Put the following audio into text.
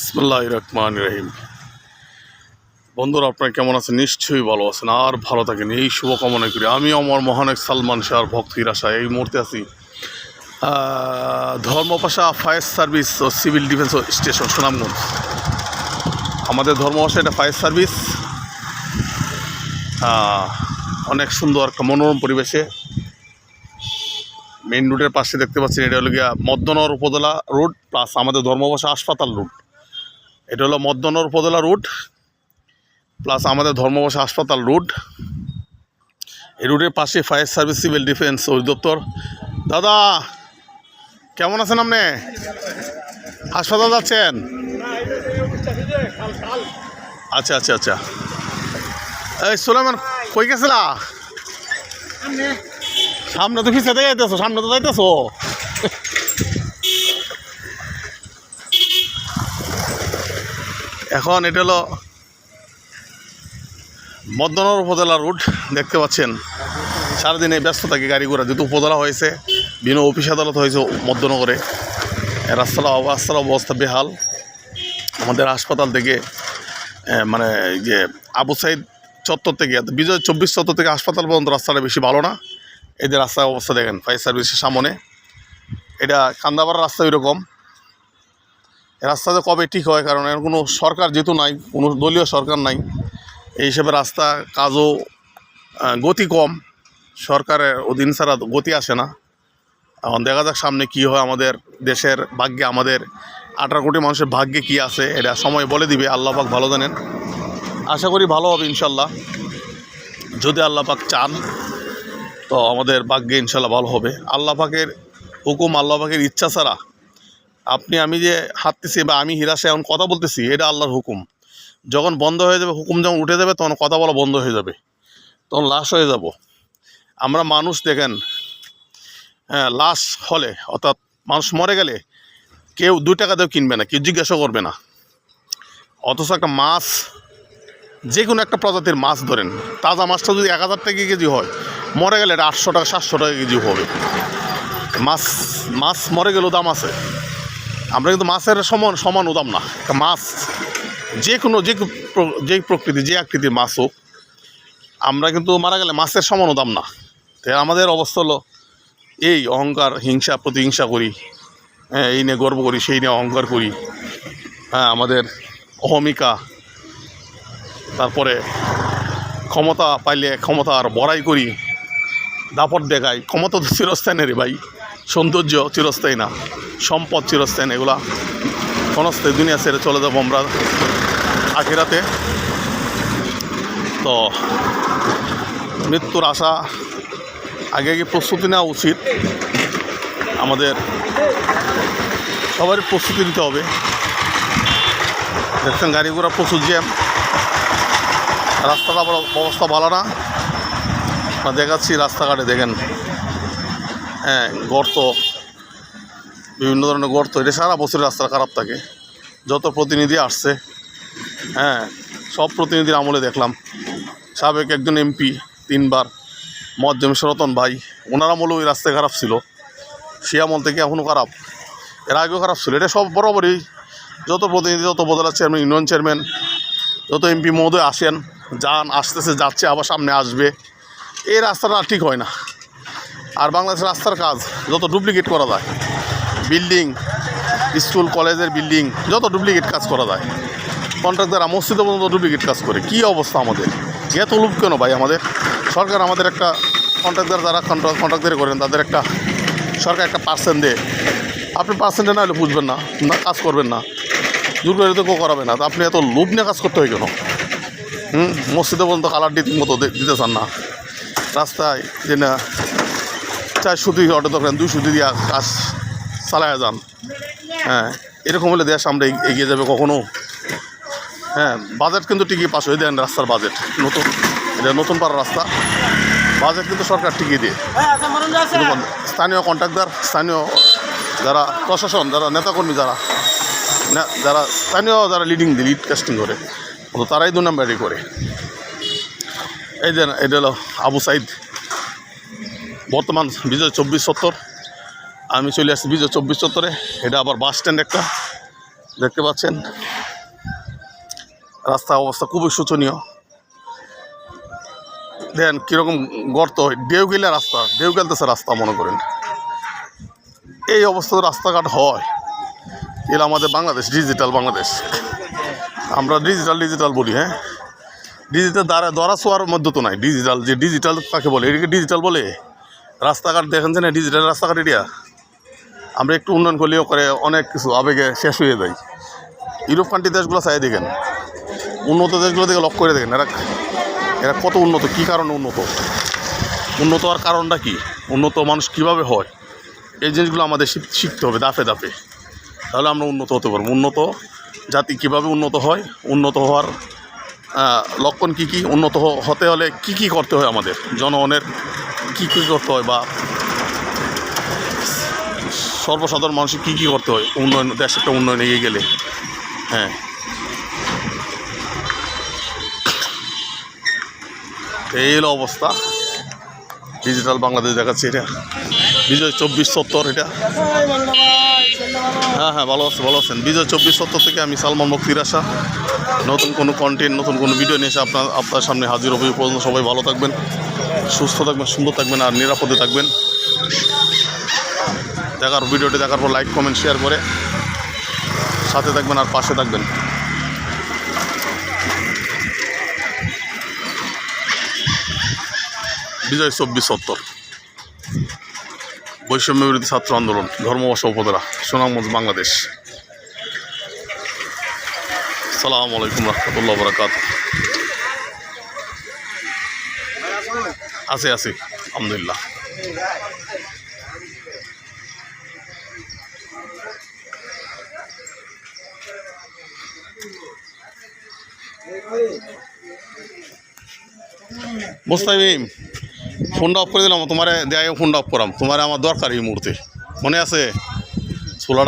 ইসমুল্লাহ রহমান রহিম বন্ধুরা, আপনারা কেমন আছেন? নিশ্চয়ই ভালো আছেন আর ভালো থাকেন। এই শুভকামনা করি। আমি আমার মহান এক সালমান শাহর ভক্তির আশা এই মুহূর্তে আছি ধর্মপাশা ফায়ার সার্ভিস ও সিভিল ডিফেন্স স্টেশন, সুনামগঞ্জ। আমাদের ধর্মপাশা এটা ফায়ার সার্ভিস। অনেক সুন্দর একটা মনোরম পরিবেশে। মেন রুটের পাশে দেখতে পাচ্ছেন, এটা হলো গিয়া মদ্যনগর উপজেলা রোড প্লাস আমাদের ধর্মবাসা হাসপাতাল রুট এটা হলো মদ্যনগর উপজেলা রুট প্লাস আমাদের ধর্মবাসা হাসপাতাল রুট। এই রুটের পাশে ফায়ার সার্ভিস সিভিল ডিফেন্স অধিদপ্তর। দাদা কেমন আছেন আপনি? হাসপাতাল যাচ্ছেন? আচ্ছা আচ্ছা আচ্ছা। এই সুলেমান কই গেছিলা? সামনে। তো পিছিয়ে যাইতেছো সামনে তো যাইতেছো। এখন এটা হলো মদনগর উপজেলা রুট দেখতে পাচ্ছেন। সারাদিন এই ব্যস্ত থাকে গাড়ি ঘোড়া। যেহেতু উপজেলা হয়েছে বিভিন্ন অফিস আদালত হয়েছে মধ্যনগরে রাস্তার রাস্তার অবস্থা বেহাল। আমাদের হাসপাতাল থেকে মানে যে আবু সাইদ চত্বর থেকে বিজয় চব্বিশ চত্বর থেকে হাসপাতাল পর্যন্ত রাস্তাটা বেশি ভালো না। এদের রাস্তার অবস্থা দেখেন, ফায়ার সার্ভিসের সামনে। এটা কান্দাপাড়ার রাস্তা এরকম এই রাস্তাতে কবে ঠিক হয়? কারণ এর কোনো সরকার যেহেতু নাই, কোনো দলীয় সরকার নাই, এই হিসেবে রাস্তা কাজও গতি কম। সরকারের অধীন ছাড়া গতি আসে না। এখন দেখা যাক সামনে কি হয় আমাদের দেশের ভাগ্যে, আমাদের আঠারো কোটি মানুষের ভাগ্যে কি আছে, এটা সময় বলে দিবে। আল্লাহ পাক ভালো জানেন। আশা করি ভালো হবে ইনশাল্লাহ যদি আল্লাহ পাক চান, তো আমাদের ভাগ্যে ইনশাল্লাহ ভালো হবে। আল্লাহ পাকের হুকুম, আল্লাহ পাকের ইচ্ছা ছাড়া আপনি, আমি যে হাঁটতেছি বা আমি হিরাসে এখন কথা বলতেছি, এটা আল্লাহর হুকুম। যখন বন্ধ হয়ে যাবে, হুকুম যখন উঠে যাবে, তখন কথা বলা বন্ধ হয়ে যাবে। তখন লাশ হয়ে যাব। আমরা মানুষ দেখেন হ্যাঁ লাশ হলে, অর্থাৎ মানুষ মরে গেলে কেউ দু টাকা দিয়েও কিনবে না, কেউ জিজ্ঞাসা করবে না। অথচ একটা মাছ যে কোনো একটা প্রজাতির মাছ ধরেন, তাজা মাছটা যদি এক হাজার টাকা কেজি হয়, মরে গেলে এটা আটশো টাকা, সাতশো টাকা কেজি হবে। মাছ মাছ মরে গেলেও দাম আছে। আমরা কিন্তু মাছের সমান সমান উদাম না। মাছ যে কোনো, যে যে প্রকৃতি, যে আকৃতির মাছ হোক, আমরা কিন্তু মারা গেলে মাছের সমান উদাম না। তাই আমাদের অবস্থা হলো, এই অহংকার, হিংসা, প্রতিহিংসা করি হ্যাঁ এই নিয়ে গর্ব করি, সেই নিয়ে অহংকার করি। হ্যাঁ আমাদের অহমিকা, তারপরে ক্ষমতা পাইলে ক্ষমতা আর বড়াই করি, দাপট দেখাই, ক্ষমতা তো রে ভাই। সৌন্দর্য চিরস্থায়ী না, সম্পদ চিরস্থায়ী না, এগুলা ক্ষণস্থায়ী দুনিয়া ছেড়ে চলে যাব আমরা আখেরাতে। তো মৃত্যুর আশা আগে আগে প্রস্তুতি নেওয়া উচিত। আমাদের সবারই প্রস্তুতি নিতে হবে। দেখছেন গাড়ি ঘোড়া প্রচুর জ্যাম। রাস্তাটা অবস্থা ভালো না। দেখাচ্ছি রাস্তাঘাটে, দেখেন। হ্যাঁ গর্ত, বিভিন্ন ধরনের গর্ত, এটা সারা বছর রাস্তা খারাপ থাকে। যত প্রতিনিধি আসছে হ্যাঁ সব প্রতিনিধির আমলে দেখলাম। সাবেক একজন এমপি, তিনবার, মজ্জম রতন ভাই, ওনার আমলেও ওই রাস্তায় খারাপ ছিল। সে আমল থেকে এখনও খারাপ। এর আগেও খারাপ ছিল। এটা সব বরাবরই যত প্রতিনিধি, যত উপজেলা চেয়ারম্যান, ইউনিয়ন চেয়ারম্যান, যত এমপি মহোদয় আসেন, যান, আসতেছে, যাচ্ছে, আবার সামনে আসবে। এই রাস্তাটা ঠিক হয় না। আর বাংলাদেশের রাস্তার কাজ, যত ডুপ্লিকেট করা যায় বিল্ডিং স্কুল কলেজের বিল্ডিং যত ডুপ্লিকেট কাজ করা যায় কন্ট্রাক্টাররা মসজিদে পর্যন্ত ডুপ্লিকেট কাজ করে, কী অবস্থা আমাদের? এত লুপ কেন ভাই আমাদের? সরকার আমাদের একটা কন্ট্রাক্টার যারা কন্ট্রাক্টারি করেন, তাদের একটা সরকার একটা পার্সেন্ট দেয়। আপনি পার্সেন্টে না হলে বুঝবেন না না, কাজ করবেন না। করে তো কেউ করাবে না। আপনি এত লোভ নিয়ে কাজ করতে হয় কেন? হুম? মসজিদে পর্যন্ত কালার মতো দিতে চান না। রাস্তায় যে না চার সুতি অটো দোকান দুই সুতি দিয়া কাজ চালায় যান। হ্যাঁ এরকম হলে দেশ আমরা এগিয়ে যাবে কখনো। হ্যাঁ বাজেট কিন্তু ঠিকই পাশ হয়ে দেন রাস্তার বাজেট। নতুন, এটা নতুন পাড়া রাস্তা। বাজেট কিন্তু সরকার ঠিকই দিয়ে। স্থানীয় কন্ট্রাক্টর, স্থানীয় যারা প্রশাসন, যারা নেতাকর্মী, যারা যারা স্থানীয় যারা লিডিং দিই লিড কাস্টিং করে তারাই দু নম্বরই করে। এই যে, এটা হলো আবু সাইদ। বর্তমান বিজয় চব্বিশ সত্তর। আমি চলে আসছি বিজয় চব্বিশ সত্তরে। এটা আবার বাস স্ট্যান্ড একটা। দেখতে পাচ্ছেন? রাস্তার অবস্থা খুবই শোচনীয়। দেখেন কীরকম গর্ত ঢেউ গেলে রাস্তা। ঢেউ গেলতেছে রাস্তা, মনে করেন। এই অবস্থা রাস্তাঘাট হয়। এরা আমাদের বাংলাদেশ ডিজিটাল বাংলাদেশ। আমরা ডিজিটাল ডিজিটাল বলি হ্যাঁ? ডিজিটাল দ্বারা দ্বারা ছোঁয়ার মধ্যে তো নাই। ডিজিটাল যে ডিজিটাল কাকে বলে, এটাকে ডিজিটাল বলে? রাস্তাঘাট দেখেন যে না ডিজিটাল রাস্তাঘাট এরিয়া। আমরা একটু উন্নয়ন করলেও করে অনেক কিছু, আবেগে শেষ হয়ে যায়। ইউরোপ কান্ট্রি দেশগুলো চাই দেখেন। উন্নত দেশগুলো দেখে লক্ষ্য করে দেখেন, এরা এরা কত উন্নত, কী কারণে উন্নত? উন্নত হওয়ার কারণটা কি? উন্নত মানুষ কীভাবে হয়? এই জিনিসগুলো আমাদের শিখ- শিখতে হবে দাফে দাফে তাহলে আমরা উন্নত হতে পারব। উন্নত জাতি কীভাবে উন্নত হয়? উন্নত হওয়ার লক্ষণ কী কী? উন্নত হতে হলে কি কি করতে হয় আমাদের? জনগণের কী কী করতে হয় বা সর্বসাধারণ মানুষের কী কী করতে হয়? উন্নয়ন দেশ একটা উন্নয়ন এগিয়ে গেলে। হ্যাঁ। এই হলো অবস্থা। ডিজিটাল বাংলাদেশ দেখাচ্ছে এটা। বিজয় চব্বিশ সত্তর এটা। হ্যাঁ হ্যাঁ ভালো আছে, ভালো আছেন। বিজয় চব্বিশ সত্তর থেকে আমি সালমান মুক্তির আশা নতুন কোনো কন্টেন্ট নতুন কোনো ভিডিও নিয়ে এসে আপনার আপনার সামনে হাজির হবে পর্যন্ত। সবাই ভালো থাকবেন, সুস্থ থাকবেন, সুন্দর থাকবেন আর নিরাপদে থাকবেন। দেখার ভিডিওটি দেখার পর লাইক কমেন্ট শেয়ার করে সাথে থাকবেন আর পাশে থাকবেন। বিজয় চব্বিশ সত্তর। বৈষম্য বিরোধী ছাত্র আন্দোলন ধর্মবর্ষ উপজেলা, সুনামগঞ্জ, বাংলাদেশ। সালাম আলাইকুম রহমতুল্লাহ বরাকাত আছে আছে, আলহামদুলিল্লাহ। মুস্তাকিম ফোনটা অফ করে দিলাম, তোমার দেয় ফোনটা অফ করাম। তোমার আমার দরকার এই মুহূর্তে। মনে আছে? ষোলোটা